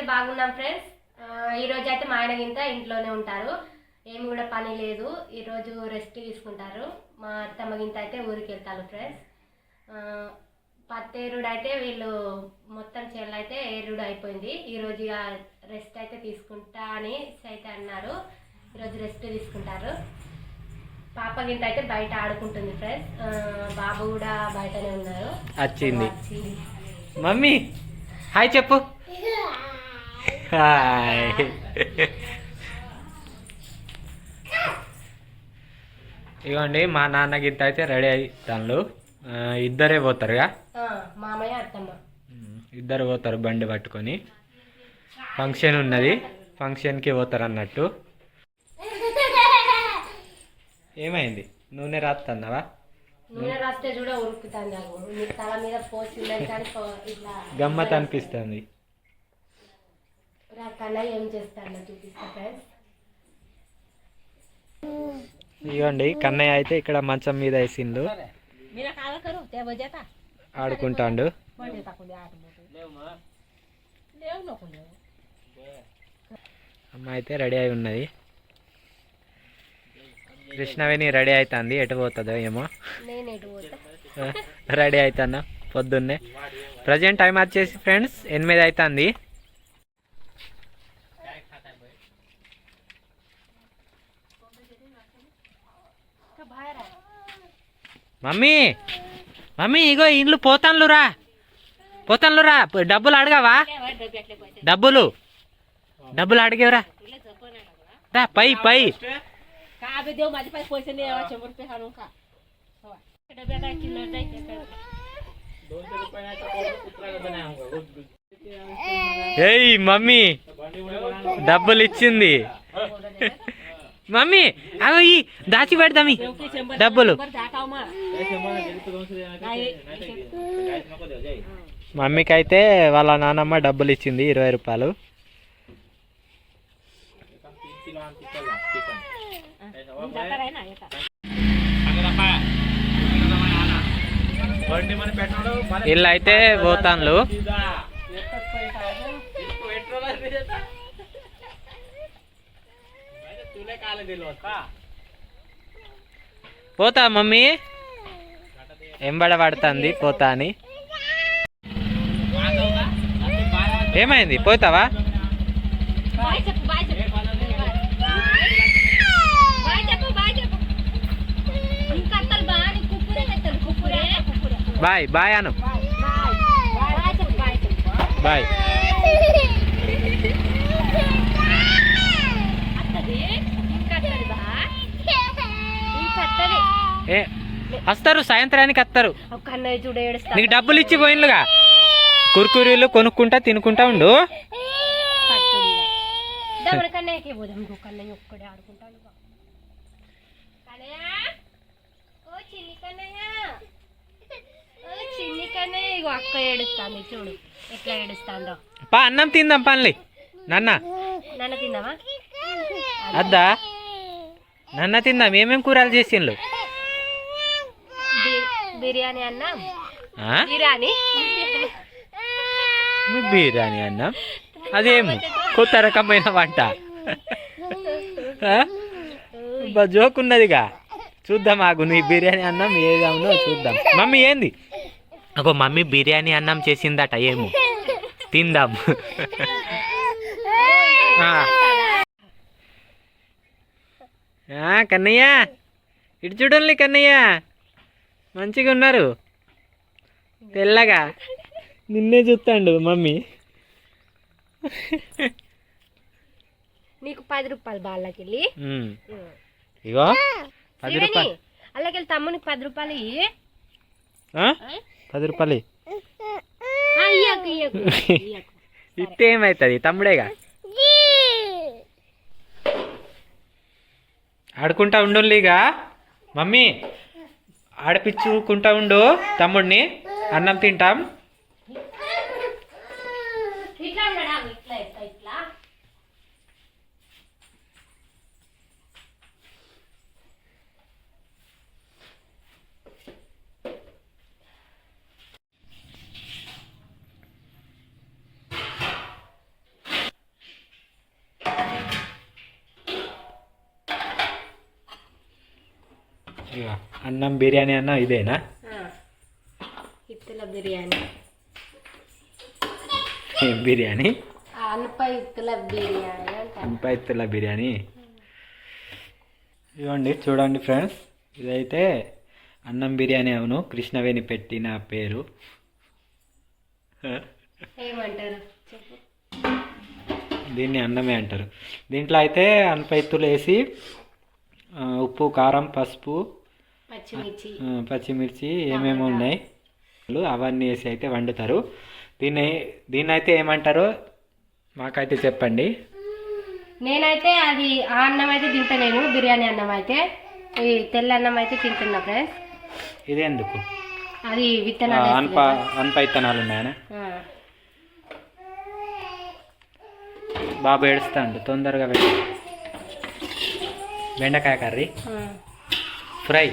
మేమైతే బాగున్నాం ఫ్రెండ్స్ ఈ రోజు అయితే మా ఆయన గింత ఇంట్లోనే ఉంటారు. ఏమి కూడా పని లేదు. ఈ రోజు రెస్ట్ తీసుకుంటారు. మా అత్తమ్మ గింత అయితే ఊరికి వెళ్తారు ఫ్రెండ్స్ పత్తేరుడు అయితే వీళ్ళు మొత్తం చెల్లు అయితే ఏరుడు అయిపోయింది. ఈ రోజు ఇక రెస్ట్ అయితే తీసుకుంటా అని అయితే అన్నారు ఈరోజు రెస్ట్ తీసుకుంటారు. పాప గింత అయితే బయట ఆడుకుంటుంది ఫ్రెండ్స్ బాబు కూడా బయటనే ఉన్నారు. వచ్చింది మమ్మీ హాయ్ చెప్పు. హాయ్ ఇగోండి మా నాన్న గిత్త అయితే రెడీ అవుతాను ఇద్దరే పోతారుగా? ఆ, మామయ్య అత్తమ్మ. ఇద్దరు పోతారు బండి పట్టుకొని. ఫంక్షన్ ఉన్నది. ఫంక్షన్కి పోతారు అన్నట్టు ఏమైంది? నూనె రాస్తున్నావా నూనె రాస్తే చూడ ఉరుకుతాను నాకు నీ తల మీద పోసిందని కానీ పో- ఇట్లా గమ్మత్ అనిపిస్తుంది కన్నా ఏం చేస్తాను చూపిస్తా ఫ్రెండ్స్ ఇగోండి కన్నయ్య అయితే ఇక్కడ మంచం మీద వేసిండు. ఆడుకుంటాండు. అమ్మ అయితే రెడీ అయి ఉన్నది. కృష్ణవేణి రెడీ అవుతుంది ఎటు పోతుందో ఏమో. రెడీ అవుతున్నా పొద్దున్నే. ప్రజెంట్ టైం వచ్చేసి ఫ్రెండ్స్ ఎనిమిది అవుతుంది మమ్మీ మమ్మీ ఇగో ఇండ్లు పోతాన్లురా పోతాన్లురా డబ్బులు అడగవా? డబ్బులు. డబ్బులు అడిగేవరా? రా పై పై. ఏయ్ మమ్మీ డబ్బులు ఇచ్చింది. మమ్మీ అవి దాచిపెడతామి డబ్బులు. మమ్మీకి అయితే వాళ్ళ నానమ్మ డబ్బులు ఇచ్చింది ఇరవై రూపాయలు. వీళ్ళు అయితే పోతాన్లు. పోతా మమ్మీ. ఎంబడ పడుతుంది పోతా అని ఏమైంది? పోతావా? బాయ్ బాయ్ చెప్పు. బాయ్ చెప్పు బాయ్ చెప్పు ఇంకా అత్తలు బాగా కుప్పురే కత్తలు కుప్పురే కుప్పురే బాయ్ బాయ్ అను బాయ్ బాయ్ చెప్పు బాయ్ చెప్పు బాయ్ అత్తది ఇంకా అత్తది బా ఇంకా అత్తది ఏ వస్తారు సాయంత్రానికి వస్తారు నీకు డబ్బులు ఇచ్చి పోయినలుగా. కుర్కురీలు కొనుక్కుంటా తినుకుంటా ఉండు. అక్క చూడు. ఎట్లా ఏడుస్తాందో. పా అన్నం తిందాం పనులే. నాన్న. నన్ను తిందామా? అద్దా. నాన్న తిందాం ఏమేం కూరలు చేసిండ్లు? బి- బిర్యానీ అన్నం? బిర్యానీ? బిర్యానీ అన్నం? అదేం? కొత్త రకమైన వంట? జోక్ ఉన్నదిగా. చూద్దాం ఆగు నీ బిర్యానీ అన్నం ఏదవునో చూద్దాం. మమ్మీ ఏంది? అగో మమ్మీ బిర్యానీ అన్నం చేసిందట ఏమో. తిందాం. కన్నయ్య. ఇటు చూడండి కన్నయ్య. మంచిగా ఉన్నారు తెల్లగా. నిన్నే చూస్తాండు మమ్మీ. నీకు పది రూపాయలు బాళ్ళకెళ్ళి ఉమ్. ఇగో పది రూపాయలు. అల్లకెళ్ళి తమ్మునికి పది రూపాయలు ఇయ్యి? పది రూపాయలు ఇస్తే ఏమవుతుంది తమ్ముడేగా? ఆడుకుంటా ఉండులిగా మమ్మీ ఆడపిచ్చుకుంటా ఉండు తమ్ముడిని. అన్నం తింటాం. అన్నం బిర్యానీ అన్న ఇదేనా ఇత్తుల బిర్యానీ ఏం బిర్యానీ ఇత్తుల బిర్యానీ బిర్యానీ ఇవ్వండి చూడండి ఫ్రెండ్స్ ఇదైతే అన్నం బిర్యానీ అవును కృష్ణవేణి పెట్టిన పేరు ఏమంటారు దీన్ని అన్నమే అంటారు. దీంట్లో అయితే అనపైత్తులు వేసి ఉప్పు కారం పసుపు పచ్చిమిర్చి. పచ్చిమిర్చి ఏమేమి ఉన్నాయి? అవన్నీ వేసి అయితే వండుతారు. దీన్ని దీన్ని అయితే ఏమంటారో మాకైతే చెప్పండి. నేనైతే అది ఆ అన్నం అయితే తింటా నేను బిర్యానీ అన్నం అయితే. ఈ తెల్ల అన్నం అయితే తింటున్నా ఫ్రెండ్స్. ఇది ఎందుకు? అది విత్తనాలు అనప అనపైత్తనాలు ఉన్నాయనా ఆ, బాబు ఏడుస్తాండు తొందరగా బెండకాయ కర్రీ. ఫ్రై.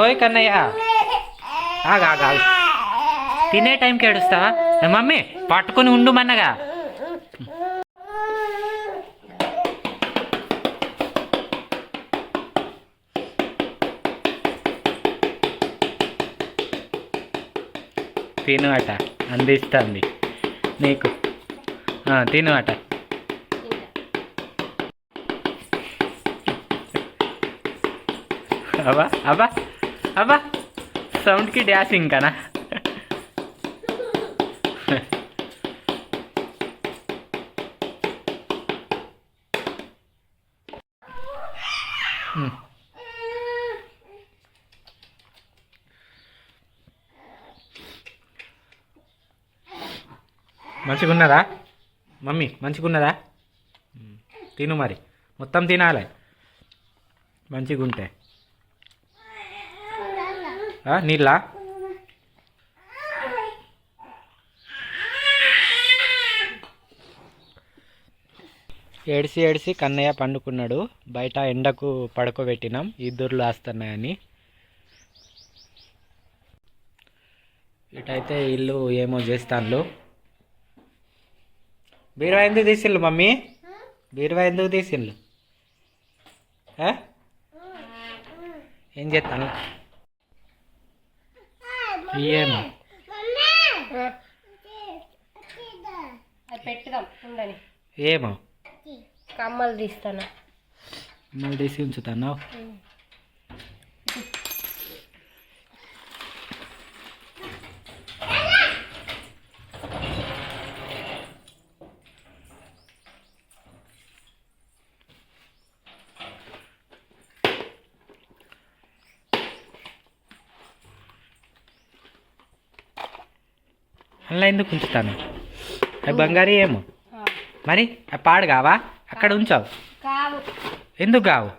ఓయ్ కన్నయ్య. ఆగా ఆగా తినే టైంకి ఏడుస్తావా? మమ్మీ పట్టుకొని ఉండు మన్నగా. తిను అట అందిస్తుంది నీకు. తిను అట. అబ్బా అబ్బా. అబ్బా సౌండ్కి డ్యాసింగ్ ఇంకానా? మంచిగున్నదా? మమ్మీ మంచిగున్నదా? తిను మరి. మొత్తం తినాలి. మంచిగుంటే. నీళ్ళా? ఏడిసి ఏడిసి కన్నయ్య పండుకున్నాడు. బయట ఎండకు పడుకోబెట్టినాం. ఇద్దరులు వస్తున్నాయని ఇటైతే ఇల్లు ఏమో చేస్తాను బీరువా ఎందుకు తీసిళ్ళు మమ్మీ? బీరువా ఎందుకు తీసిళ్ళు ఏం చేస్తాను అది పెట్టుదాం ఉండని. ఏమో కమ్మలు తీస్తాను. మళ్ళీ తీసి ఉంచుతాను. అలా ఎందుకు ఉంచుతాను? అవి బంగారు ఏమో. మరి ఆ పాడు కావా? అక్కడ ఉంచావు. ఎందుకు కావు?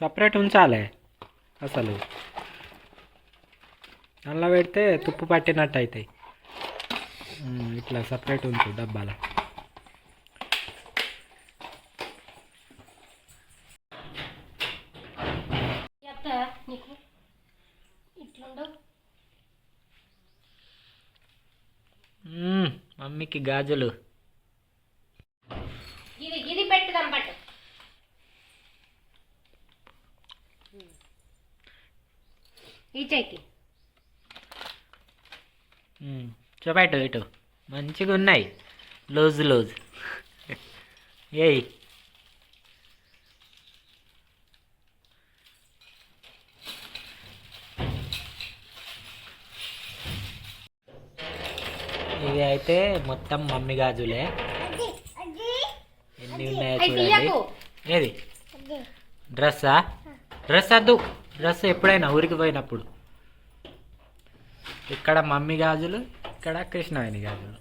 సపరేట్ ఉంచాలి అసలు. అలా పెడితే తుప్పు పట్టినట్టు అవుతాయి. ఇట్లా సపరేట్ ఉంచు డబ్బాల. మమ్మీకి గాజులు. ఇది ఇది పెట్టుదాం పట్టు. ఈ చెయ్యి ఉమ్, చూపెట్టు ఇటు. మంచిగా ఉన్నాయి లూజ్ లూజ్. ఏయ్. ఇది అయితే మొత్తం మమ్మీ గాజులే. ఎన్ని ఉన్నాయో చూడండి. ఏది? డ్రెస్సా? డ్రెస్ వద్దు. డ్రెస్ ఎప్పుడైనా ఊరికి పోయినప్పుడు. ఇక్కడ మమ్మీ గాజులు ఇక్కడ కృష్ణవేణి గాజులు.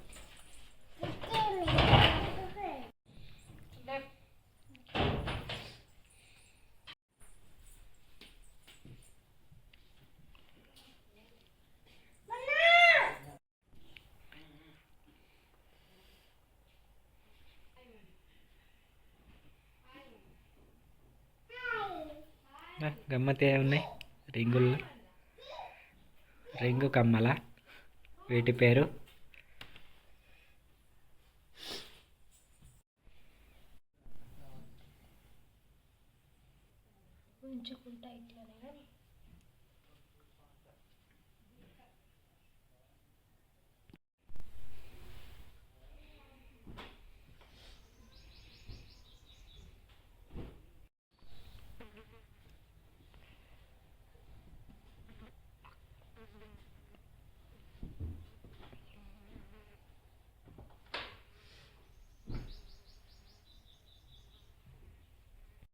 గమ్మతే ఉన్నాయి రింగులు. రింగు కమ్మల. వీటి పేరు